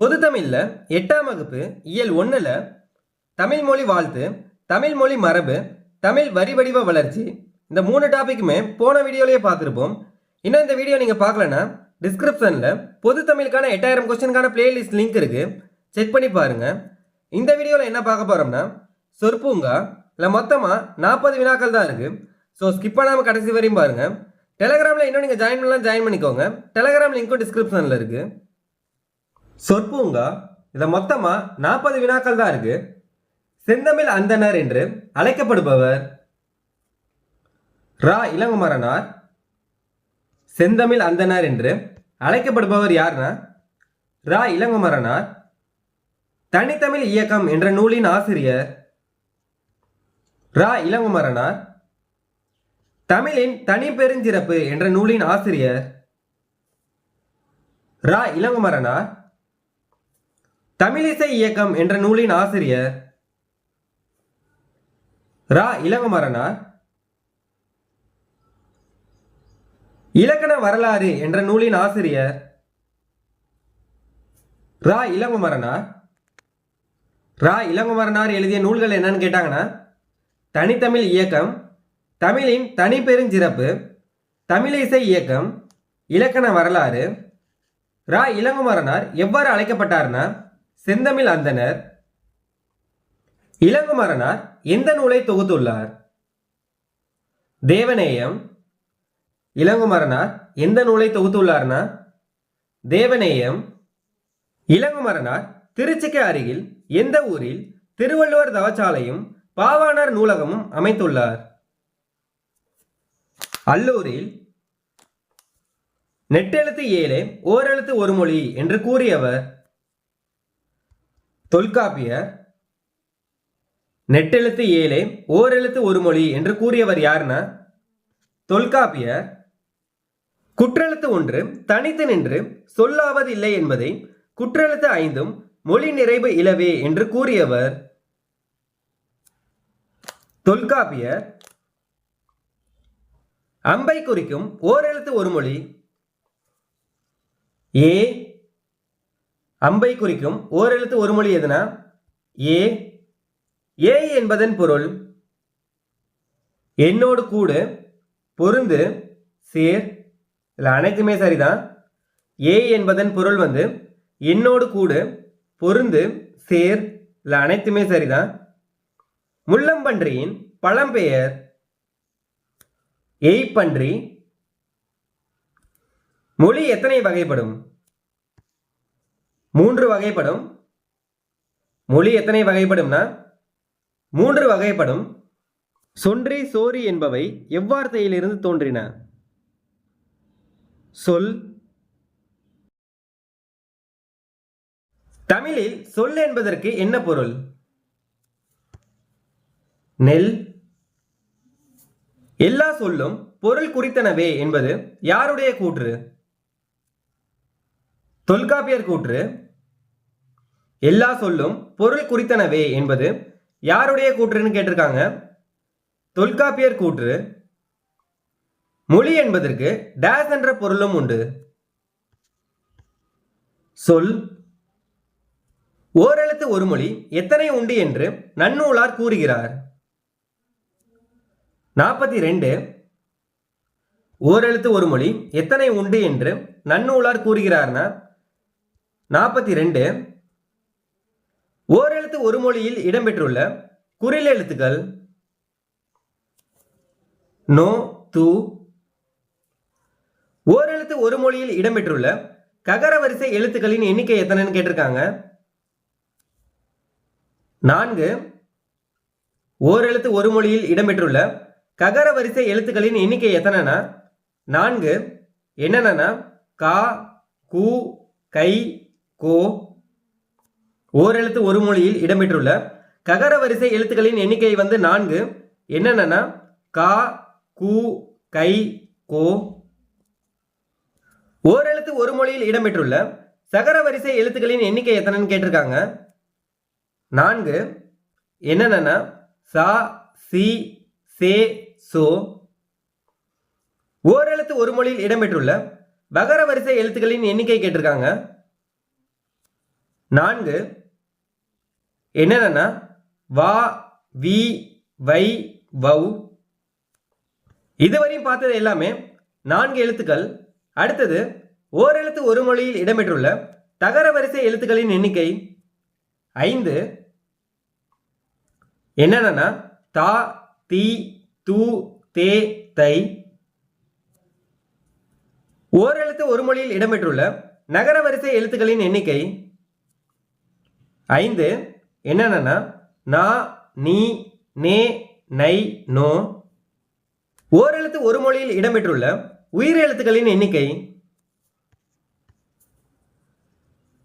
பொது தமிழில் எட்டாம் வகுப்பு இயல் ஒன்றில் தமிழ் மொழி வாழ்த்து தமிழ் மொழி மரபு தமிழ் வரி வடிவ வளர்ச்சி. இந்த மூணு டாபிக்குமே போன வீடியோலேயே பார்த்துருப்போம். இன்னும் இந்த வீடியோ நீங்கள் பார்க்கலன்னா டிஸ்கிரிப்ஷனில் பொது தமிழுக்கான எட்டாயிரம் கொஸ்டினுக்கான பிளேலிஸ்ட் லிங்க் இருக்குது செக் பண்ணி பாருங்கள் இந்த வீடியோவில் என்ன பார்க்க போகிறோம்னா சொற்பூங்கா இல்லை மொத்தமாக நாற்பது வினாக்கள் தான் இருக்குது ஸோ ஸ்கிப் பண்ணாமல் கடைசி வரையும் பாருங்கள் டெலகிராமில் இன்னும் நீங்கள் ஜாயின் பண்ணலாம் ஜாயின் பண்ணிக்கோங்க. டெலகிராம் லிங்க்கும் டிஸ்கிரிப்ஷனில் இருக்குது சொற்பூங்கா இதை மொத்தமாக நாற்பது வினாக்கள் தான் இருக்கு. செந்தமிழ் அந்தனர் என்று அழைக்கப்படுபவர் ரா. இளங்குமரனார். செந்தமிழ் அந்தனர் என்று அழைக்கப்படுபவர் யார்னா ரா. இளங்குமரனார். தனித்தமிழ் இயக்கம் என்ற நூலின் ஆசிரியர் ரா. இளங்குமரனார். தமிழின் தனி பெருஞ்சிறப்பு என்ற நூலின் ஆசிரியர் ரா. இளங்குமரனார். தமிழிசை இயக்கம் என்ற நூலின் ஆசிரியர் ரா. இளங்குமரனார் இலக்கண வரலாறு என்ற நூலின் ஆசிரியர் ரா. இளங்குமரனார் ரா. இளங்குமரனார் எழுதிய நூல்கள் என்னன்னு கேட்டாங்கன்னா தனித்தமிழ் இயக்கம் தமிழின் தனிப்பெருஞ்சிறப்பு தமிழிசை இயக்கம் இலக்கண வரலாறு. ரா. இளங்குமரனார் எவ்வாறு அழைக்கப்பட்டார்னா செந்தமிழ் அந்தனர் இளங்குமரனார் எந்த நூலை தொகுத்துள்ளார்? தேவநேயம் இளங்குமரனார் எந்த நூலை தொகுத்துள்ளார்னா? தேவநேயம் இளங்குமரனார் திருச்சிக்கு அருகில் எந்த ஊரில் திருவள்ளுவர் தவச்சாலையும் பாவாணர் நூலகமும் அமைத்துள்ளார். அல்லூரில் நெட்டெழுத்து ஏழே ஓரெழுத்து ஒரு மொழி என்று கூறியவர். தொல்காப்பியர் நெட்டெழுத்து ஏழே ஓரெழுத்து ஒரு மொழி என்று கூறியவர் யாருன்னா தொல்காப்பியர் குற்றெழுத்து ஒன்று தனித்து நின்று சொல்லாவதில்லை என்பதை குற்றெழுத்து ஐந்தும் மொழி நிறைவு இலவே என்று கூறியவர். தொல்காப்பியர் அம்பை குறிக்கும் ஓரெழுத்து ஒரு மொழி ஏ அம்பை குறிக்கும் ஓரெழுத்து ஒரு மொழி எதுனா? ஏ. ஏ என்பதன் பொருள் என்னோடு கூடு பொருந்து சேர். இதில் அனைத்துமே சரிதான். ஏ என்பதன் பொருள் வந்து என்னோடு கூடு பொருந்து சேர். இதில் அனைத்துமே சரிதான். முள்ளம்பன்றியின் பழம்பெயர் எய்ப்பன்றி. மொழி எத்தனை வகைப்படும்? மூன்று வகைப்படும். மொழி எத்தனை வகைப்படும்னா மூன்று வகைப்படும். சொன்றி சோரி என்பவை எவ்வார்த்தையிலிருந்து தோன்றின? சொல். தமிழில் சொல் என்பதற்கு என்ன பொருள்? நெல். எல்லா சொல்லும் பொருள் குறித்தனவே என்பது யாருடைய கூற்று? தொல்காப்பியர் கூற்று. எல்லா சொல்லும் பொருள் குறித்தனவே என்பது யாருடைய கூற்றுன்னு கேட்டிருக்காங்க? தொல்காப்பியர் கூற்று. மொழி என்பதற்கு டேஸ் என்ற பொருளும் உண்டு. சொல். ஓரெழுத்து ஒரு மொழி எத்தனை உண்டு என்று நன்னூலார் கூறுகிறார். நாற்பத்தி ரெண்டு ஓரெழுத்து ஒரு மொழி எத்தனை உண்டு என்று நன்னூலார் கூறுகிறார்னா நாற்பத்தி ரெண்டு ஓரெழுத்து ஒரு மொழியில் இடம்பெற்றுள்ள குறில் எழுத்துக்கள் நோ து. ஓரெழுத்து ஒரு மொழியில் இடம்பெற்றுள்ள ககர வரிசை எழுத்துக்களின் எண்ணிக்கை எத்தனைன்னு கேட்டிருக்காங்க? நான்கு. ஓரெழுத்து ஒரு மொழியில் இடம்பெற்றுள்ள ககர வரிசை எழுத்துக்களின் எண்ணிக்கை எத்தனைனா? நான்கு. என்னென்னா கா கு கை கோ. ஓரெழுத்து ஒரு மொழியில் இடம்பெற்றுள்ள ககர வரிசை எழுத்துக்களின் எண்ணிக்கை வந்து நான்கு. என்னென்னா கா கு கை கோ. ஓரெழுத்து ஒரு மொழியில் இடம்பெற்றுள்ள சகர வரிசை எழுத்துக்களின் எண்ணிக்கை எத்தனைன்னு கேட்டிருக்காங்க? நான்கு. என்னென்னா சா சி சே சோ. ஓரெழுத்து ஒரு மொழியில் இடம்பெற்றுள்ள வகர வரிசை எழுத்துக்களின் எண்ணிக்கை கேட்டிருக்காங்க? நான்கு. என்னென்னா வா வி வை வௌ இதுவரையும் பார்த்தது எல்லாமே நான்கு எழுத்துக்கள். அடுத்தது ஓரெழுத்து ஒரு மொழியில் இடம்பெற்றுள்ள தகர வரிசை எழுத்துக்களின் எண்ணிக்கை. ஐந்து. என்னென்னா தா தி தூ தே தை. ஓரெழுத்து ஒரு மொழியில் இடம்பெற்றுள்ள நகர வரிசை எழுத்துக்களின் எண்ணிக்கை. ஐந்து. என்னென்னா நான் நீ நே நை நோ. ஓரெழுத்து ஒரு மொழியில் இடம்பெற்றுள்ள உயிரெழுத்துக்களின் எண்ணிக்கை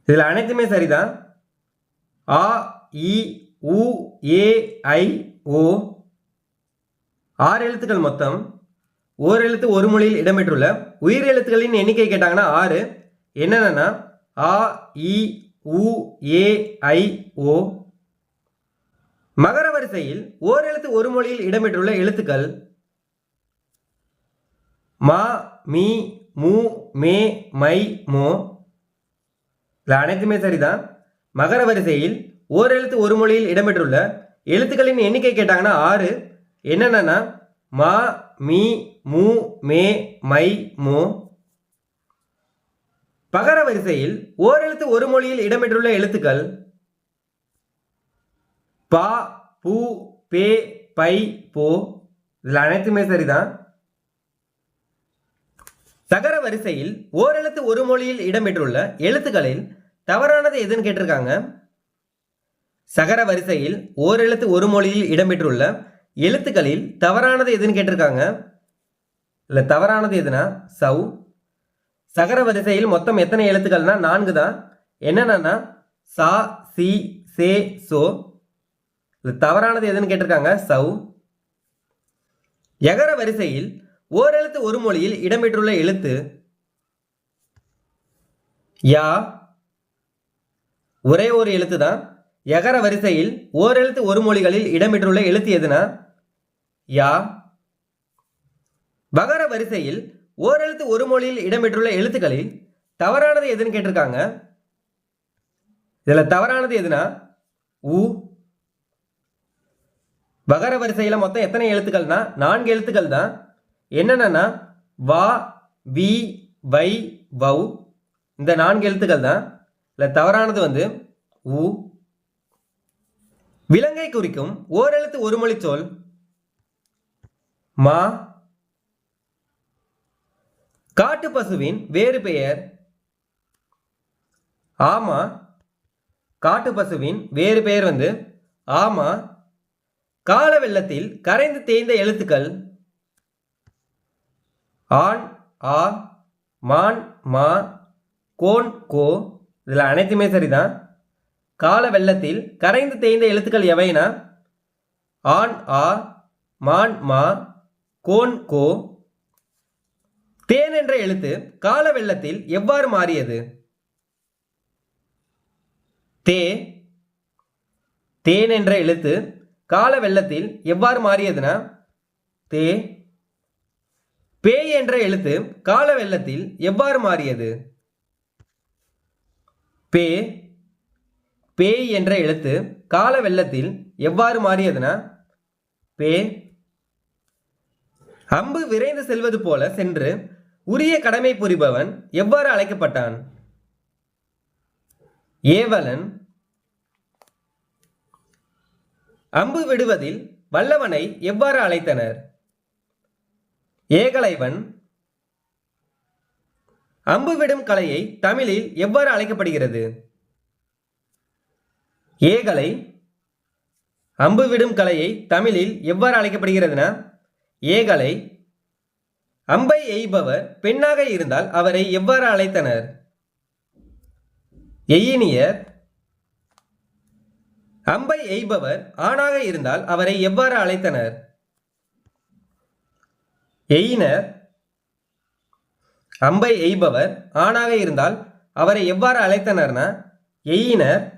இதில் அனைத்துமே சரிதான். ஆ இ உ ஏ ஐ ஓ. ஆறு எழுத்துக்கள் மொத்தம். ஓர் எழுத்து ஒரு மொழியில் இடம்பெற்றுள்ள உயிர் எழுத்துக்களின் எண்ணிக்கை கேட்டாங்கன்னா ஆறு. என்னென்னா ஆ இ உ ஏ ஐ ஓ. மகர வரிசையில் ஓரெழுத்து ஒரு மொழியில் இடம்பெற்றுள்ள எழுத்துக்கள் மா மீ மு மே மை மோ. இதில் அனைத்துமே சரிதான். மகர வரிசையில் ஓரெழுத்து ஒரு மொழியில் இடம்பெற்றுள்ள எழுத்துக்களின் எண்ணிக்கை கேட்டாங்கன்னா ஆறு. என்னென்னா மா மீ மு மே மை மோ. பகர வரிசையில் ஓரெழுத்து ஒரு மொழியில் இடம்பெற்றுள்ள எழுத்துக்கள் பா பூ பே பை போ. இதில் அனைத்துமே சரிதான். சகர வரிசையில் ஓரெழுத்து ஒரு மொழியில் இடம்பெற்றுள்ள எழுத்துக்களில் தவறானது எதுன்னு கேட்டிருக்காங்க? சகர வரிசையில் ஓரெழுத்து ஒரு மொழியில் இடம்பெற்றுள்ள எழுத்துக்களில் தவறானது எதுன்னு கேட்டிருக்காங்க? இல்லை தவறானது எதுனா? சவு. சகர வரிசையில் மொத்தம் எத்தனை எழுத்துக்கள்னா நான்கு தான் என்னென்னா சா சி சே சோ. இது தவறானது எதுன்னு கேட்டிருக்காங்க? சவ். எகர வரிசையில் ஓரெழுத்து ஒரு மொழியில் இடம்பெற்றுள்ள எழுத்து யா. ஒரே ஒரு எழுத்து தான். எகர வரிசையில் ஓரெழுத்து ஒரு மொழிகளில் இடம்பெற்றுள்ள எழுத்து எதுனா? யா. வகர வரிசையில் ஓரெழுத்து ஒரு மொழியில் இடம்பெற்றுள்ள எழுத்துக்களில் தவறானது எதுன்னு கேட்டிருக்காங்க? இதில் தவறானது எதுனா? உ. வகர வரிசையில் மொத்தம் எத்தனை எழுத்துக்கள்னா? நான்கு எழுத்துக்கள் தான். என்னென்னா வா வி வை வௌ. இந்த நான்கு எழுத்துக்கள் தான். இல்லை தவறானது வந்து உ. விலங்கை குறிக்கும் ஓரெழுத்து ஒரு மொழி சொல் மா. காட்டு பசுவின் வேறு பெயர் ஆமா. காட்டு பசுவின் வேறு பெயர் வந்து ஆமா. கால வெள்ளத்தில் கரைந்து தேய்ந்த எழுத்துக்கள் ஆண் ஆ மான் மா கோன் கோ. இதில் அனைத்துமே சரிதான். கால வெள்ளத்தில் கரைந்து தேய்ந்த எழுத்துக்கள் எவைனா? ஆண் ஆ மான் மா கோன் கோ. தேன் என்ற எழுத்து கால வெள்ளத்தில் எவ்வாறு மாறியது? தே தேன் என்ற எழுத்து கால வெள்ளத்தில் எவ்வாறு மாறியதுனா தே பேய் என்ற எழுத்து கால வெள்ளத்தில் எவ்வாறு மாறியது? பே பேய் என்ற எழுத்து கால வெள்ளத்தில் எவ்வாறு மாறியதுனா பே அம்பு விரைந்து செல்வது போல சென்று உரிய கடமை புரிபவன் எவ்வாறு அழைக்கப்பட்டான்? ஏவலன் அம்பு விடுவதில் வல்லவனை எவ்வாறு அழைத்தனர்? ஏகலைவன். அம்பு விடும் கலையை தமிழில் எவ்வாறு அழைக்கப்படுகிறது? ஏகலை. அம்பு விடும் கலையை தமிழில் எவ்வாறு அழைக்கப்படுகிறதுனா ஏகலை. அம்பை எய்பவர் பெண்ணாக இருந்தால் அவரை எவ்வாறு அழைத்தனர்? எயினியர் அம்பை எய்பவர் ஆணாக இருந்தால் அவரை எவ்வாறு அழைத்தனர்? எயினர். அம்பை எய்பவர் ஆணாக இருந்தால் அவரை எவ்வாறு அழைத்தனர்னா? எயினர்.